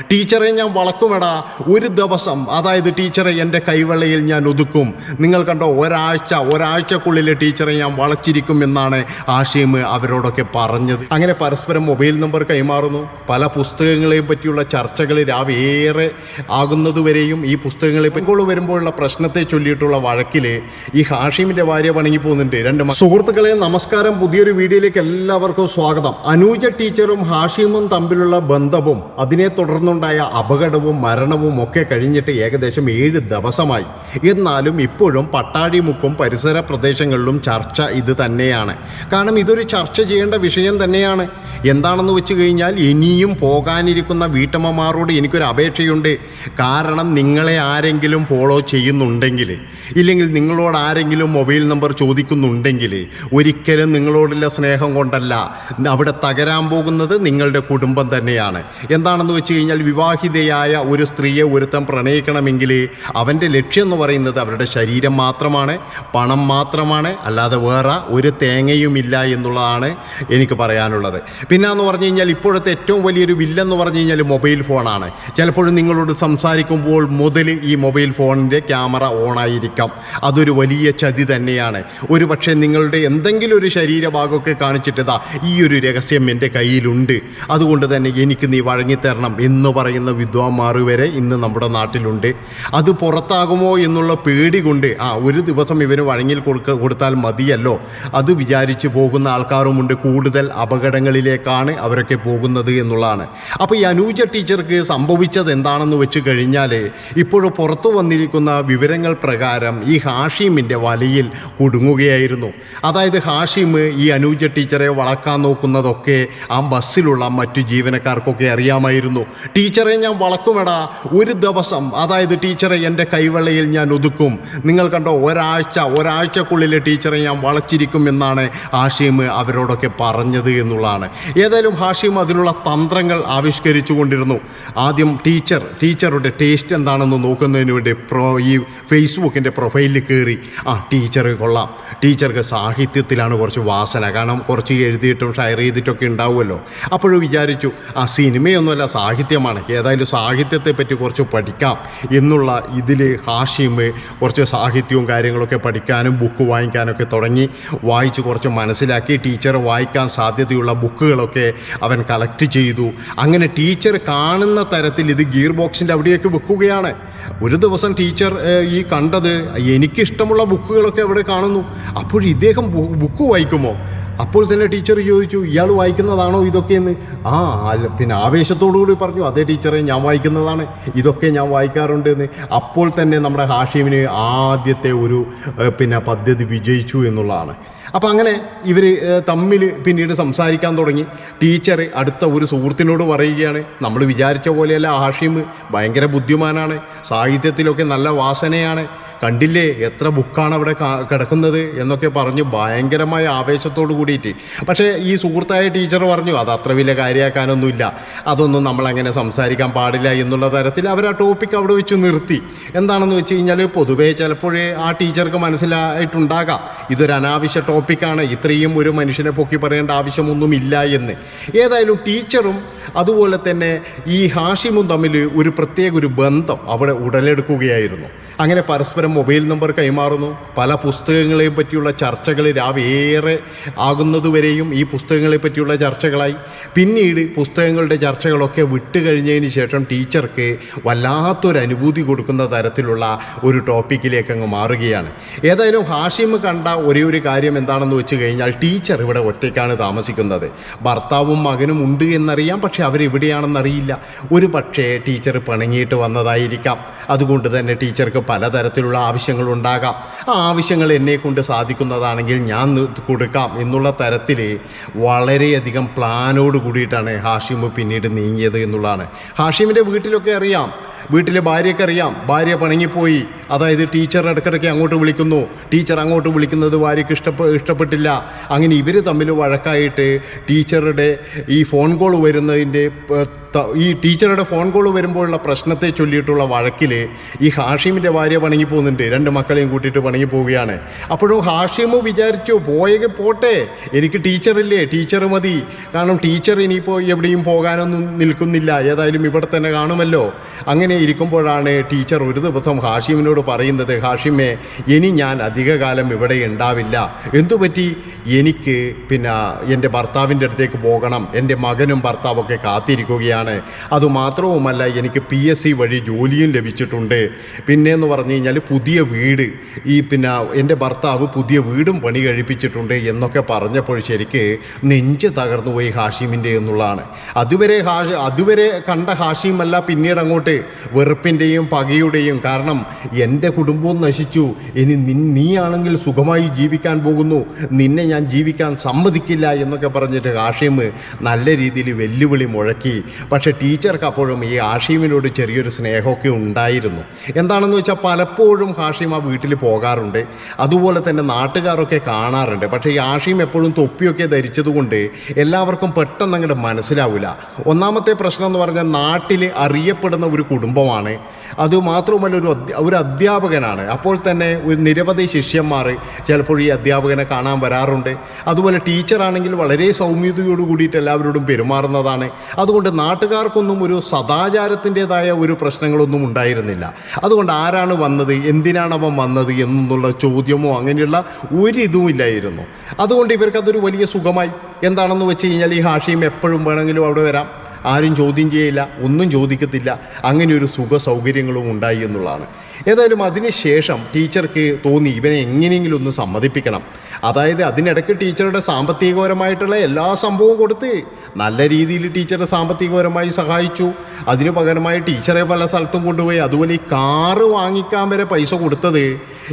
ടീച്ചറെ ഞാൻ വളക്കുമെടാ. ഒരു ദിവസം അതായത് ടീച്ചറെ എന്റെ കൈവെള്ളയിൽ ഞാൻ ഒതുക്കും. നിങ്ങൾ കണ്ടോ ഒരാഴ്ച ഒരാഴ്ചക്കുള്ളിൽ ടീച്ചറെ ഞാൻ വളച്ചിരിക്കും എന്നാണ് ആഷിം അവരോടൊക്കെ പറഞ്ഞത്. അങ്ങനെ പരസ്പരം മൊബൈൽ നമ്പർ കൈമാറുന്നു. പല പുസ്തകങ്ങളെയും പറ്റിയുള്ള ചർച്ചകൾ രാവേറെ ആകുന്നതുവരെയും ഈ പുസ്തകങ്ങളെ പെൺകോൾ വരുമ്പോഴുള്ള പ്രശ്നത്തെ ചൊല്ലിയിട്ടുള്ള വഴക്കിൽ ഈ ഹാഷിമിന്റെ ഭാര്യ പണങ്ങി പോകുന്നുണ്ട്. രണ്ട് സുഹൃത്തുക്കളെ നമസ്കാരം. പുതിയൊരു വീഡിയോയിലേക്ക് എല്ലാവർക്കും സ്വാഗതം. അനൂജ ടീച്ചറും ഹാഷിമും തമ്മിലുള്ള ബന്ധവും അതിനെ തുടർന്നുണ്ടായ അപകടവും മരണവും ഒക്കെ കഴിഞ്ഞിട്ട് ഏകദേശം ഏഴ് ദിവസമായി. എന്നാലും ഇപ്പോഴും പട്ടാഴിമുക്കും പരിസര പ്രദേശങ്ങളിലും ചർച്ച ഇത് തന്നെയാണ്. കാരണം ഇതൊരു ചർച്ച ചെയ്യേണ്ട വിഷയം തന്നെയാണ്. എന്താണെന്ന് വെച്ച് കഴിഞ്ഞാൽ ഇനിയും പോകാനിരിക്കുന്ന വീട്ടമ്മമാരോട് എനിക്കൊരു അപേക്ഷയുണ്ട്. കാരണം നിങ്ങളെ ആരെങ്കിലും ഫോളോ ചെയ്യുന്നുണ്ടെങ്കിൽ ഇല്ലെങ്കിൽ നിങ്ങളോട് ആരെങ്കിലും മൊബൈൽ നമ്പർ ചോദിക്കുന്നുണ്ടെങ്കിൽ ഒരിക്കലും നിങ്ങളോടുള്ള സ്നേഹം കൊണ്ടല്ല. അവിടെ തകരാൻ പോകുന്നത് നിങ്ങളുടെ കുടുംബം തന്നെയാണ്. എന്താണെന്ന് വെച്ച് കഴിഞ്ഞാൽ വിവാഹിതയായ ഒരു സ്ത്രീയെ ഒരുത്തം പ്രണയിക്കണമെങ്കിൽ അവന്റെ ലക്ഷ്യം എന്ന് പറയുന്നത് അവരുടെ ശരീരം മാത്രമാണ് പണം മാത്രമാണ് അല്ലാതെ വേറെ ഒരു തേങ്ങയുമില്ല എന്നുള്ളതാണ് എനിക്ക് പറയാനുള്ളത്. പിന്നെ എന്ന് പറഞ്ഞു കഴിഞ്ഞാൽ ഇപ്പോഴത്തെ ഏറ്റവും വലിയൊരു വില്ലെന്ന് പറഞ്ഞു കഴിഞ്ഞാൽ മൊബൈൽ ഫോണാണ്. ചിലപ്പോഴും നിങ്ങളോട് സംസാരിക്കുമ്പോൾ മുതൽ ഈ മൊബൈൽ ഫോണിന്റെ ക്യാമറ ഓണായിരിക്കാം. അതൊരു വലിയ ചതി തന്നെയാണ്. ഒരു പക്ഷേ നിങ്ങളുടെ എന്തെങ്കിലും ഒരു ശരീരഭാഗമൊക്കെ കാണിച്ചിട്ടതാ ഈ ഒരു രഹസ്യം എന്റെ കയ്യിലുണ്ട്. അതുകൊണ്ട് തന്നെ എനിക്ക് നീ വഴങ്ങിത്തരണം എന്ന് പറയുന്ന വിദ്വാൻമാർ വരെ ഇന്ന് നമ്മുടെ നാട്ടിലുണ്ട്. അത് പുറത്താകുമോ എന്നുള്ള പേടി കൊണ്ട് ആ ഒരു ദിവസം ഇവന് വഴങ്ങിൽ കൊടുക്ക കൊടുത്താൽ മതിയല്ലോ. അത് വിചാരിച്ച് പോകുന്ന ആൾക്കാരുമുണ്ട്. കൂടുതൽ അപകടങ്ങളിലേക്കാണ് അവരൊക്കെ പോകുന്നത് എന്നുള്ളതാണ്. അപ്പോൾ ഈ അനൂജ ടീച്ചർക്ക് സംഭവിച്ചത് എന്താണെന്ന് വെച്ച് കഴിഞ്ഞാൽ ഇപ്പോഴും പുറത്തു വന്നിരിക്കുന്ന വിവരങ്ങൾ പ്രകാരം ഈ ഹാഷിമിന്റെ വലയിൽ കുടുങ്ങുകയായിരുന്നു. അതായത് ഹാഷിം ഈ അനൂജ ടീച്ചറെ വളക്കാൻ നോക്കുന്നതൊക്കെ ആ ബസ്സിലുള്ള മറ്റു ജീവനക്കാർക്കൊക്കെ അറിയാമായിരുന്നു. ടീച്ചറെ ഞാൻ വളക്കുമെടാ ഒരു ദിവസം അതായത് ടീച്ചറെ എന്റെ കൈവെള്ളയിൽ ഞാൻ ഒതുക്കും. നിങ്ങൾ കണ്ടോ ഒരാഴ്ച ഒരാഴ്ചക്കുള്ളിൽ ടീച്ചറെ ഞാൻ വളച്ചിരിക്കും എന്നാണ് ഹാഷിം അവരോടൊക്കെ പറഞ്ഞത് എന്നുള്ളതാണ്. ഏതായാലും ഹാഷിം അതിനുള്ള തന്ത്രങ്ങൾ ആവിഷ്കരിച്ചു കൊണ്ടിരുന്നു ആദ്യം ടീച്ചർ ടീച്ചറുടെ ടേസ്റ്റ് എന്താണെന്ന് നോക്കുന്നതിന് വേണ്ടി പ്രോ ഈ ഫേസ്ബുക്കിന്റെ പ്രൊഫൈലിൽ കയറി ആ ടീച്ചർ കൊള്ളാം. ടീച്ചർക്ക് സാഹിത്യത്തിലാണ് കുറച്ച് വാസന. കാരണം കുറച്ച് എഴുതിയിട്ടും ഷെയർ ചെയ്തിട്ടൊക്കെ ഉണ്ടാവുമല്ലോ. അപ്പോഴും വിചാരിച്ചു ആ സിനിമയൊന്നുമല്ല സാഹിത്യമാണ് ഏതായാലും സാഹിത്യത്തെ പറ്റി കുറച്ച് പഠിക്കാം എന്നുള്ള ഇതിൽ ഹാഷിം കുറച്ച് സാഹിത്യവും കാര്യങ്ങളൊക്കെ പഠിക്കാനും ബുക്ക് വാങ്ങിക്കാനൊക്കെ തുടങ്ങി. വായിച്ച് കുറച്ച് മനസ്സിലാക്കി. ടീച്ചർ വായിക്കാൻ സാധ്യതയുള്ള ബുക്കുകളൊക്കെ അവൻ കളക്ട് ചെയ്തു. അങ്ങനെ ടീച്ചർ കാണുന്ന തരത്തിൽ ഇത് ഗിയർ ബോക്സിന്റെ അവിടെയൊക്കെ വെക്കുകയാണ്. ഒരു ദിവസം ടീച്ചർ ഈ കണ്ടത് എനിക്കിഷ്ടമുള്ള ബുക്കുകളൊക്കെ അവിടെ കാണുന്നു. അപ്പോൾ ഇദ്ദേഹം ബുക്ക് വായിക്കുമോ? അപ്പോൾ തന്നെ ടീച്ചർ ചോദിച്ചു ഇയാൾ വായിക്കുന്നതാണോ ഇതൊക്കെയെന്ന് ആ പിന്നെ ആവേശത്തോടു കൂടി പറഞ്ഞു അതേ ടീച്ചറെ ഞാൻ വായിക്കുന്നതാണ് ഇതൊക്കെ ഞാൻ വായിക്കാറുണ്ട് എന്ന്. അപ്പോൾ തന്നെ നമ്മുടെ ഹാഷിമിന് ആദ്യത്തെ ഒരു പിന്നെ പദ്ധതി വിജയിച്ചു എന്നുള്ളതാണ്. അപ്പോൾ അങ്ങനെ ഇവർ തമ്മിൽ പിന്നീട് സംസാരിക്കാൻ തുടങ്ങി. ടീച്ചർ അടുത്ത ഒരു സുഹൃത്തിനോട് പറയുകയാണ് നമ്മൾ വിചാരിച്ച പോലെയല്ല ഹാഷിം ഭയങ്കര ബുദ്ധിമാനാണ്. സാഹിത്യത്തിലൊക്കെ നല്ല വാസനയാണ്. കണ്ടില്ലേ എത്ര ബുക്കാണ് അവിടെ കിടക്കുന്നത്? എന്നൊക്കെ പറഞ്ഞ് ഭയങ്കരമായ ആവേശത്തോട് കൂടിയിട്ട്. പക്ഷേ ഈ സുഹൃത്തായ ടീച്ചർ പറഞ്ഞു അത് അത്ര വലിയ കാര്യമാക്കാനൊന്നുമില്ല അതൊന്നും നമ്മളങ്ങനെ സംസാരിക്കാൻ പാടില്ല എന്നുള്ള തരത്തിൽ അവർ ആ ടോപ്പിക് അവിടെ വെച്ച് നിർത്തി. എന്താണെന്ന് വെച്ച് കഴിഞ്ഞാൽ പൊതുവേ ചിലപ്പോഴേ ആ ടീച്ചർക്ക് മനസ്സിലായിട്ടുണ്ടാകാം. ഇതൊരു അനാവശ്യ ടോപ്പിക്കാണ് ഇത്രയും ഒരു മനുഷ്യനെ പൊക്കി പറയേണ്ട ആവശ്യമൊന്നുമില്ല എന്ന്. ഏതായാലും ടീച്ചറും അതുപോലെ തന്നെ ഈ ഹാഷിമും തമ്മിൽ ഒരു പ്രത്യേക ഒരു ബന്ധം അവിടെ ഉടലെടുക്കുകയായിരുന്നു. അങ്ങനെ പരസ്പരം മൊബൈൽ നമ്പർ കൈമാറുന്നു. പല പുസ്തകങ്ങളെയും പറ്റിയുള്ള ചർച്ചകൾ രാവേറെ ആകുന്നതുവരെയും ഈ പുസ്തകങ്ങളെ പറ്റിയുള്ള ചർച്ചകളായി. പിന്നീട് പുസ്തകങ്ങളുടെ ചർച്ചകളൊക്കെ വിട്ടുകഴിഞ്ഞതിന് ശേഷം ടീച്ചർക്ക് വല്ലാത്തൊരു അനുഭൂതി കൊടുക്കുന്ന തരത്തിലുള്ള ഒരു ടോപ്പിക്കിലേക്ക് അങ്ങ് മാറുകയാണ്. ഏതായാലും ഹാഷിം കണ്ട ഒരേ ഒരു കാര്യം എന്താണെന്ന് വെച്ച് കഴിഞ്ഞാൽ ടീച്ചർ ഇവിടെ ഒറ്റയ്ക്കാണ് താമസിക്കുന്നത്. ഭർത്താവും മകനും ഉണ്ട് എന്നറിയാം പക്ഷെ അവരെവിടെയാണെന്നറിയില്ല. ഒരു പക്ഷേ ടീച്ചർ പിണങ്ങിയിട്ട് വന്നതായിരിക്കാം. അതുകൊണ്ട് തന്നെ ടീച്ചർക്ക് പലതരത്തിലുള്ള ആവശ്യങ്ങളുണ്ടാകാം ആ ആവശ്യങ്ങൾ എന്നെ കൊണ്ട് സാധിക്കുന്നതാണെങ്കിൽ ഞാൻ കൊടുക്കാം എന്നുള്ള തരത്തിൽ വളരെയധികം പ്ലാനോട് കൂടിയിട്ടാണ് ഹാഷിമ് പിന്നീട് നീങ്ങിയത് എന്നുള്ളതാണ്. ഹാഷിമിന്റെ വീട്ടിലൊക്കെ അറിയാം. വീട്ടിലെ ഭാര്യയ്ക്ക് അറിയാം. ഭാര്യ പണങ്ങിപ്പോയി. അതായത് ടീച്ചർ ഇടയ്ക്കിടയ്ക്ക് അങ്ങോട്ട് വിളിക്കുന്നു. ടീച്ചർ അങ്ങോട്ട് വിളിക്കുന്നത് ഭാര്യയ്ക്ക് ഇഷ്ടപ്പെ ഇഷ്ടപ്പെട്ടില്ല. അങ്ങനെ ഇവർ തമ്മിൽ വഴക്കായിട്ട് ടീച്ചറുടെ ഈ ഫോൺ കോൾ വരുന്നതിന്റെ ഈ ടീച്ചറുടെ ഫോൺ കോൾ വരുമ്പോഴുള്ള പ്രശ്നത്തെ ചൊല്ലിയിട്ടുള്ള വഴക്കിൽ ഈ ഹാഷിമിന്റെ ഭാര്യ പണങ്ങി പോകുന്നുണ്ട്. രണ്ട് മക്കളെയും കൂട്ടിയിട്ട് പണങ്ങി പോവുകയാണ്. അപ്പോഴും ഹാഷിമ് വിചാരിച്ചു പോയെങ്കിൽ പോട്ടെ എനിക്ക് ടീച്ചറില്ലേ ടീച്ചർ മതി. കാരണം ടീച്ചർ ഇനിയിപ്പോൾ എവിടെയും പോകാനൊന്നും നിൽക്കുന്നില്ല. ഏതായാലും ഇവിടെ തന്നെ കാണുമല്ലോ. അങ്ങനെ ഇരിക്കുമ്പോഴാണ് ടീച്ചർ ഒരു ദിവസം ഹാഷിമിനോട് പറയുന്നത് ഹാഷിമേ ഇനി ഞാൻ അധികകാലം ഇവിടെ ഉണ്ടാവില്ല. എന്തുപറ്റി? എനിക്ക് പിന്നെ എന്റെ ഭർത്താവിന്റെ അടുത്തേക്ക് പോകണം. എന്റെ മകനും ഭർത്താവൊക്കെ കാത്തിരിക്കുകയാണ്. അതുമാത്രവുമല്ല എനിക്ക് പി എസ് സി വഴി ജോലിയും ലഭിച്ചിട്ടുണ്ട്. പിന്നെ എന്ന് പറഞ്ഞു കഴിഞ്ഞാൽ പുതിയ വീട്. ഈ പിന്നെ എന്റെ ഭർത്താവ് പുതിയ വീടും പണി കഴിപ്പിച്ചിട്ടുണ്ട് എന്നൊക്കെ പറഞ്ഞപ്പോൾ ശരിക്ക് നെഞ്ച് തകർന്നു പോയി ഹാഷിമിന്റെ എന്നുള്ളതാണ്. അതുവരെ ഹാഷി അതുവരെ കണ്ട ഹാഷിമല്ല പിന്നീട് അങ്ങോട്ട് വെറുപ്പിന്റെയും പകയുടെയും കാരണം എന്റെ കുടുംബവും നശിച്ചു. ഇനി നീയാണെങ്കിൽ സുഖമായി ജീവിക്കാൻ പോകുന്നു. നിന്നെ ഞാൻ ജീവിക്കാൻ സമ്മതിക്കില്ല എന്നൊക്കെ പറഞ്ഞിട്ട് ഹാഷിം നല്ല രീതിയിൽ വെല്ലുവിളി മുഴക്കി. പക്ഷേ ടീച്ചർക്ക് അപ്പോഴും ഈ ഹാഷിമിനോട് ചെറിയൊരു സ്നേഹമൊക്കെ ഉണ്ടായിരുന്നു. എന്താണെന്ന് വെച്ചാൽ പലപ്പോഴും ഹാഷിം ആ വീട്ടിൽ പോകാറുണ്ട്. അതുപോലെ തന്നെ നാട്ടുകാരൊക്കെ കാണാറുണ്ട്. പക്ഷേ ഈ ഹാഷിം എപ്പോഴും തൊപ്പിയൊക്കെ ധരിച്ചതുകൊണ്ട് എല്ലാവർക്കും പെട്ടെന്ന് അങ്ങോട്ട് മനസ്സിലാവില്ല ഒന്നാമത്തെ പ്രശ്നം എന്ന് പറഞ്ഞാൽ നാട്ടിൽ അറിയപ്പെടുന്ന ഒരു കുടുംബമാണ്. അതുമാത്രവുമല്ല ഒരു ഒരു അധ്യാപകനാണ്. അപ്പോൾ തന്നെ ഒരു നിരവധി ശിഷ്യന്മാർ ചിലപ്പോൾ ഈ അധ്യാപകനെ കാണാൻ വരാറുണ്ട്. അതുപോലെ ടീച്ചറാണെങ്കിൽ വളരെ സൗമ്യതയോട് കൂടിയിട്ട് എല്ലാവരോടും പെരുമാറുന്നതാണ്. അതുകൊണ്ട് നാട്ടുകാർക്കൊന്നും ഒരു സദാചാരത്തിന്റെതായ ഒരു പ്രശ്നങ്ങളൊന്നും ഉണ്ടായിരുന്നില്ല. അതുകൊണ്ട് ആരാണ് വന്നത് എന്തിനാണ് അവൻ വന്നത് എന്നുള്ള ചോദ്യമോ അങ്ങനെയുള്ള ഒരു ഇല്ലായിരുന്നു. അതുകൊണ്ട് ഇവർക്കതൊരു വലിയ സുഖമായി. എന്താണെന്ന് വെച്ച് കഴിഞ്ഞാൽ ഈ ഹാഷിയും എപ്പോഴും വേണമെങ്കിലും അവിടെ വരാം. ആരും ചോദ്യം ചെയ്യില്ല ഒന്നും ചോദിക്കത്തില്ല. അങ്ങനെ ഒരു സുഖ സൗകര്യങ്ങളും ഉണ്ടായി എന്നുള്ളതാണ്. ഏതായാലും അതിനുശേഷം ടീച്ചർക്ക് തോന്നി ഇവനെ എങ്ങനെയെങ്കിലും ഒന്ന് സമ്മതിപ്പിക്കണം. അതായത് അതിനിടയ്ക്ക് ടീച്ചറുടെ സാമ്പത്തികപരമായിട്ടുള്ള എല്ലാ സംഭവവും കൊടുത്ത് നല്ല രീതിയിൽ ടീച്ചറെ സാമ്പത്തികപരമായി സഹായിച്ചു. അതിനു പകരമായി ടീച്ചറെ പല സ്ഥലത്തും കൊണ്ടുപോയി. അതുപോലെ ഈ കാറ് വാങ്ങിക്കാൻ വരെ പൈസ കൊടുത്തത്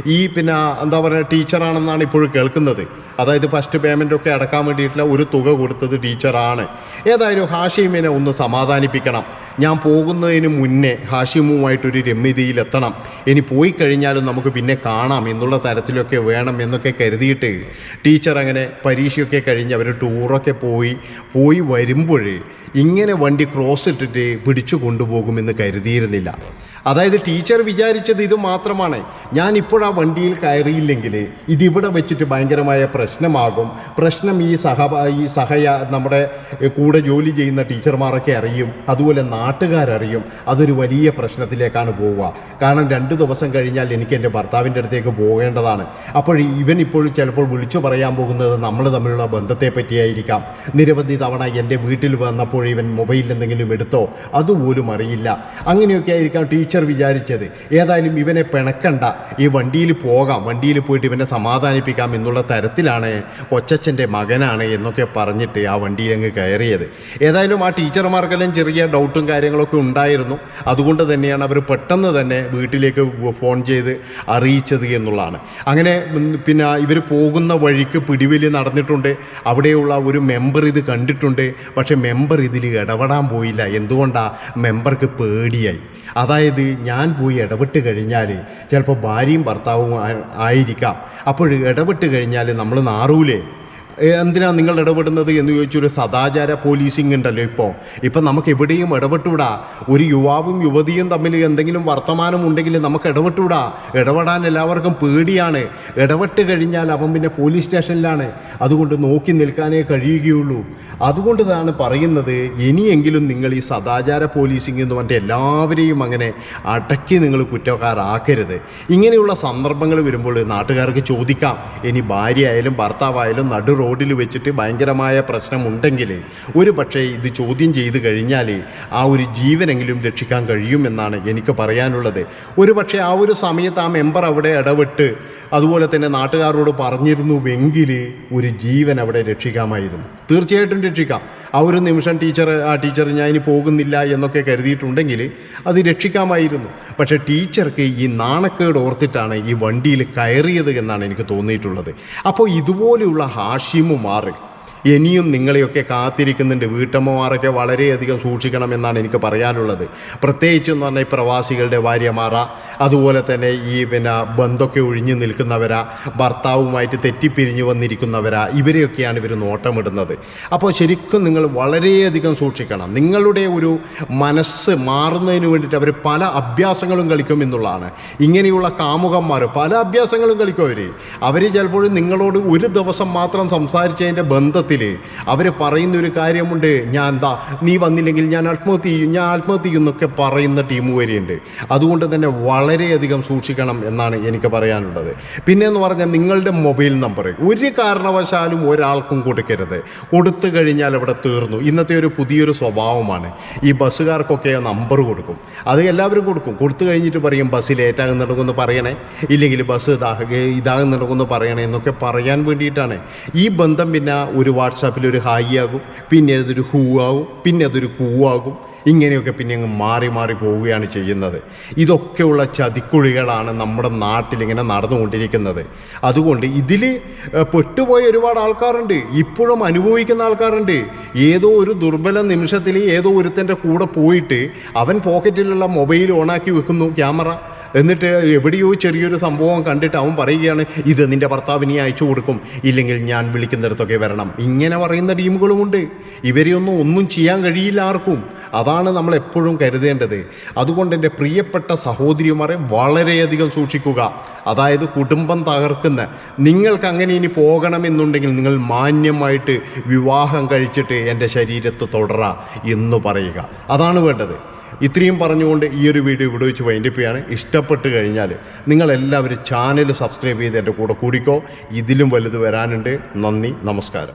ഈ പിന്നെ എന്താ പറയുക ടീച്ചറാണെന്നാണ് ഇപ്പോഴും കേൾക്കുന്നത്. അതായത് ഫസ്റ്റ് പേയ്മെന്റ് ഒക്കെ അടക്കാൻ വേണ്ടിയിട്ടുള്ള ഒരു തുക കൊടുത്തത് ടീച്ചറാണ്. ഏതായാലും ഹാഷിമിനെ ഒന്ന് സമാധാനിപ്പിക്കണം. ഞാൻ പോകുന്നതിന് മുന്നേ ഹാഷിമുമായിട്ടൊരു രമ്യതയിലെത്തണം. ഇനി പോയി കഴിഞ്ഞാലും നമുക്ക് പിന്നെ കാണാം എന്നുള്ള തരത്തിലൊക്കെ വേണം എന്നൊക്കെ കരുതിയിട്ട് ടീച്ചർ അങ്ങനെ പരീക്ഷയൊക്കെ കഴിഞ്ഞ് അവർ ടൂറൊക്കെ പോയി പോയി വരുമ്പോഴേ ഇങ്ങനെ വണ്ടി ക്രോസ് ഇട്ടിട്ട് പിടിച്ചു കൊണ്ടുപോകുമെന്ന് കരുതിയിരുന്നില്ല. അതായത് ടീച്ചർ വിചാരിച്ചത് ഇത് മാത്രമാണ്. ഞാൻ ഇപ്പോൾ ആ വണ്ടിയിൽ കയറിയില്ലെങ്കിൽ ഇതിവിടെ വെച്ചിട്ട് ഭയങ്കരമായ പ്രശ്നമാകും. പ്രശ്നം ഈ സഹ ഈ സഹയ നമ്മുടെ കൂടെ ജോലി ചെയ്യുന്ന ടീച്ചർമാരൊക്കെ അറിയും. അതുപോലെ നാട്ടുകാരറിയും. അതൊരു വലിയ പ്രശ്നത്തിലേക്കാണ് പോവുക. കാരണം രണ്ട് ദിവസം കഴിഞ്ഞാൽ എനിക്ക് എന്റെ ഭർത്താവിന്റെ അടുത്തേക്ക് പോകേണ്ടതാണ്. അപ്പോൾ ഇവൻ ഇപ്പോൾ ചിലപ്പോൾ വിളിച്ചു പറയാൻ പോകുന്നത് നമ്മൾ തമ്മിലുള്ള ബന്ധത്തെ പറ്റിയായിരിക്കാം. നിരവധി തവണ എന്റെ വീട്ടിൽ വന്നപ്പോൾ ഇവൻ മൊബൈലിൽ എന്തെങ്കിലും എടുത്തോ? അതുപോലും അറിയില്ല. അങ്ങനെയൊക്കെ ആയിരിക്കാം ടീച്ചർ വിചാരിച്ചത്. ഏതായാലും ഇവനെ പിണക്കണ്ട. ഈ വണ്ടിയിൽ പോകാം. വണ്ടിയിൽ പോയിട്ട് ഇവനെ സമാധാനിപ്പിക്കാം എന്നുള്ള തരത്തിലാണ് കൊച്ചച്ഛന്റെ മകനാണ് എന്നൊക്കെ പറഞ്ഞിട്ട് ആ വണ്ടിയിൽ അങ്ങ് കയറിയത്. ഏതായാലും ആ ടീച്ചർമാർക്കെല്ലാം ചെറിയ ഡൗട്ടും കാര്യങ്ങളൊക്കെ ഉണ്ടായിരുന്നു. അതുകൊണ്ട് തന്നെയാണ് അവർ പെട്ടെന്ന് തന്നെ വീട്ടിലേക്ക് ഫോൺ ചെയ്ത് അറിയിച്ചത് എന്നുള്ളതാണ്. അങ്ങനെ പിന്നെ ഇവർ പോകുന്ന വഴിക്ക് പിടിവലി നടന്നിട്ടുണ്ട്. അവിടെയുള്ള ഒരു മെമ്പർ ഇത് കണ്ടിട്ടുണ്ട്. പക്ഷേ മെമ്പർ ഇതിൽ ഇടപെടാൻ പോയില്ല. എന്തുകൊണ്ടാണ് മെമ്പർക്ക് പേടിയായി. അതായത് ഞാൻ പോയി ഇടപെട്ട് കഴിഞ്ഞാൽ ചിലപ്പോൾ ഭാര്യയും ഭർത്താവും ആയിരിക്കാം. അപ്പോൾ ഇടപെട്ട് കഴിഞ്ഞാൽ നമ്മൾ നാറൂലേ? ഏ, എന്തിനാ നിങ്ങൾ ഇടപെടുന്നത് എന്ന് ചോദിച്ചൊരു സദാചാര പോലീസിങ് ഉണ്ടല്ലോ ഇപ്പോൾ ഇപ്പം നമുക്ക് എവിടെയും ഇടപെട്ടുവിടാ ഒരു യുവാവും യുവതിയും തമ്മിൽ എന്തെങ്കിലും വർത്തമാനം ഉണ്ടെങ്കിൽ നമുക്ക് ഇടപെട്ടുവിടാ ഇടപെടാൻ എല്ലാവർക്കും പേടിയാണ്. ഇടപെട്ട് കഴിഞ്ഞാൽ അവൻ പിന്നെ പോലീസ് സ്റ്റേഷനിലാണ് അതുകൊണ്ട് നോക്കി നിൽക്കാനേ കഴിയുകയുള്ളൂ. അതുകൊണ്ടാണ് പറയുന്നത് ഇനിയെങ്കിലും നിങ്ങൾ ഈ സദാചാര പോലീസിംഗ് എന്ന് പറഞ്ഞിട്ട് എല്ലാവരെയും അങ്ങനെ അടക്കി നിങ്ങൾ കുറ്റക്കാരാക്കരുത്. ഇങ്ങനെയുള്ള സന്ദർഭങ്ങൾ വരുമ്പോൾ നാട്ടുകാർക്ക് ചോദിക്കാം. ഇനി ഭാര്യ ആയാലും ഭർത്താവായാലും നടു റോഡിൽ വെച്ചിട്ട് ഭയങ്കരമായ പ്രശ്നമുണ്ടെങ്കിൽ ഒരു പക്ഷേ ഇത് ചോദ്യം ചെയ്ത് കഴിഞ്ഞാൽ ആ ഒരു ജീവനെങ്കിലും രക്ഷിക്കാൻ കഴിയുമെന്നാണ് എനിക്ക് പറയാനുള്ളത്. ഒരു പക്ഷേ ആ ഒരു സമയത്ത് ആ മെമ്പർ അവിടെ ഇടപെട്ട് അതുപോലെ തന്നെ നാട്ടുകാരോട് പറഞ്ഞിരുന്നുവെങ്കിൽ ഒരു ജീവൻ അവിടെ രക്ഷിക്കാമായിരുന്നു. തീർച്ചയായിട്ടും രക്ഷിക്കാം. ആ ഒരു നിമിഷം ടീച്ചർ ആ ടീച്ചർ ഞാൻ ഇനി പോകുന്നില്ല എന്നൊക്കെ കരുതിയിട്ടുണ്ടെങ്കിൽ അത് രക്ഷിക്കാമായിരുന്നു. പക്ഷേ ടീച്ചർക്ക് ഈ നാണക്കേട് ഓർത്തിട്ടാണ് ഈ വണ്ടിയിൽ കയറിയത് എന്നാണ് എനിക്ക് തോന്നിയിട്ടുള്ളത്. അപ്പോൾ ഇതുപോലെയുള്ള ഹാഷിമു മാറി ഇനിയും നിങ്ങളെയൊക്കെ കാത്തിരിക്കുന്നുണ്ട്. വീട്ടമ്മമാരൊക്കെ വളരെയധികം സൂക്ഷിക്കണം എന്നാണ് എനിക്ക് പറയാനുള്ളത്. പ്രത്യേകിച്ച് എന്ന് പറഞ്ഞാൽ ഈ പ്രവാസികളുടെ ഭാര്യമാറ അതുപോലെ തന്നെ ഈ പിന്നെ ബന്ധമൊക്കെ ഒഴിഞ്ഞു നിൽക്കുന്നവരാ ഭർത്താവുമായിട്ട് തെറ്റിപ്പിരിഞ്ഞു വന്നിരിക്കുന്നവരാ ഇവരെയൊക്കെയാണ് ഇവർ നോട്ടമിടുന്നത്. അപ്പോൾ ശരിക്കും നിങ്ങൾ വളരെയധികം സൂക്ഷിക്കണം. നിങ്ങളുടെ ഒരു മനസ്സ് മാറുന്നതിന് വേണ്ടിയിട്ട് അവർ പല അഭ്യാസങ്ങളും കളിക്കും എന്നുള്ളതാണ്. ഇങ്ങനെയുള്ള കാമുകന്മാർ പല അഭ്യാസങ്ങളും കളിക്കും അവർ അവർ ചിലപ്പോഴും നിങ്ങളോട് ഒരു ദിവസം മാത്രം സംസാരിച്ചതിന്റെ ബന്ധത്തിൽ അവർ പറയുന്ന ഒരു കാര്യമുണ്ട്. ഞാൻ എന്താ നീ വന്നില്ലെങ്കിൽ ഞാൻ ആത്മഹത്യ ചെയ്യും ഞാൻ ആത്മഹത്യ ചെയ്യും എന്നൊക്കെ പറയുന്ന ടീം വരെയുണ്ട്. അതുകൊണ്ട് തന്നെ വളരെയധികം സൂക്ഷിക്കണം എന്നാണ് എനിക്ക് പറയാനുള്ളത്. പിന്നെ എന്ന് പറഞ്ഞാൽ നിങ്ങളുടെ മൊബൈൽ നമ്പർ ഒരു കാരണവശാലും ഒരാൾക്കും കൊടുക്കരുത്. കൊടുത്തു കഴിഞ്ഞാൽ അവിടെ തീർന്നു. ഇന്നത്തെ ഒരു പുതിയൊരു സ്വഭാവമാണ്. ഈ ബസ്സുകാർക്കൊക്കെ നമ്പർ കൊടുക്കും. അത് എല്ലാവരും കൊടുക്കും. കൊടുത്തു കഴിഞ്ഞിട്ട് പറയും ബസ് ലേറ്റാകുന്നുണ്ടെന്ന് പറയണേ. ഇല്ലെങ്കിൽ ബസ് ഇതാകുന്ന ഇതാകുന്നുണ്ടെന്ന് പറയണേ എന്നൊക്കെ പറയാൻ വേണ്ടിയിട്ടാണ്. ഈ ബന്ധം പിന്നെ ഒരു വാട്സാപ്പിൽ ഒരു ഹായ് ആകും പിന്നെ അതൊരു ഹൂ ആകും പിന്നെ അതൊരു കൂ ആകും ഇങ്ങനെയൊക്കെ പിന്നെ അങ്ങ് മാറി മാറി പോവുകയാണ് ചെയ്യുന്നത്. ഇതൊക്കെയുള്ള ചതിക്കുഴികളാണ് നമ്മുടെ നാട്ടിലിങ്ങനെ നടന്നുകൊണ്ടിരിക്കുന്നത്. അതുകൊണ്ട് ഇതിൽ പെട്ടുപോയ ഒരുപാട് ആൾക്കാരുണ്ട്. ഇപ്പോഴും അനുഭവിക്കുന്ന ആൾക്കാരുണ്ട്. ഏതോ ഒരു ദുർബല നിമിഷത്തിൽ ഏതോ ഒരുത്തന്റെ കൂടെ പോയിട്ട് അവൻ പോക്കറ്റിലുള്ള മൊബൈൽ ഓണാക്കി വെക്കുന്നു ക്യാമറ. എന്നിട്ട് എവിടെയോ ചെറിയൊരു സംഭവം കണ്ടിട്ട് അവൻ പറയുകയാണ് ഇത് നിന്റെ ഭർത്താവിനെ അയച്ചു കൊടുക്കും. ഇല്ലെങ്കിൽ ഞാൻ വിളിക്കുന്നിടത്തൊക്കെ വരണം. ഇങ്ങനെ പറയുന്ന ടീമുകളുമുണ്ട്. ഇവരെയൊന്നും ഒന്നും ചെയ്യാൻ കഴിയില്ല ആർക്കും. അതാണ് നമ്മൾ എപ്പോഴും കരുതേണ്ടത്. അതുകൊണ്ട് എന്റെ പ്രിയപ്പെട്ട സഹോദരിമാരെ വളരെയധികം സൂക്ഷിക്കുക. അതായത് കുടുംബം തകർക്കുന്ന. നിങ്ങൾക്ക് അങ്ങനെ ഇനി പോകണമെന്നുണ്ടെങ്കിൽ നിങ്ങൾ മാന്യമായിട്ട് വിവാഹം കഴിച്ചിട്ട് എന്റെ ശരീരത്ത് തുടരാ എന്ന് പറയുക. അതാണ് വേണ്ടത്. ഇത്രയും പറഞ്ഞുകൊണ്ട് ഈ ഒരു വീഡിയോ ഇവിടെ വെച്ച് വൈൻഡപ്പിയാണ് ഇഷ്ടപ്പെട്ട് കഴിഞ്ഞാൽ നിങ്ങളെല്ലാവരും ചാനൽ സബ്സ്ക്രൈബ് ചെയ്ത് എന്റെ കൂടെ കൂടിക്കോ. ഇതിലും വലുത് വരാനുണ്ട്. നന്ദി നമസ്കാരം.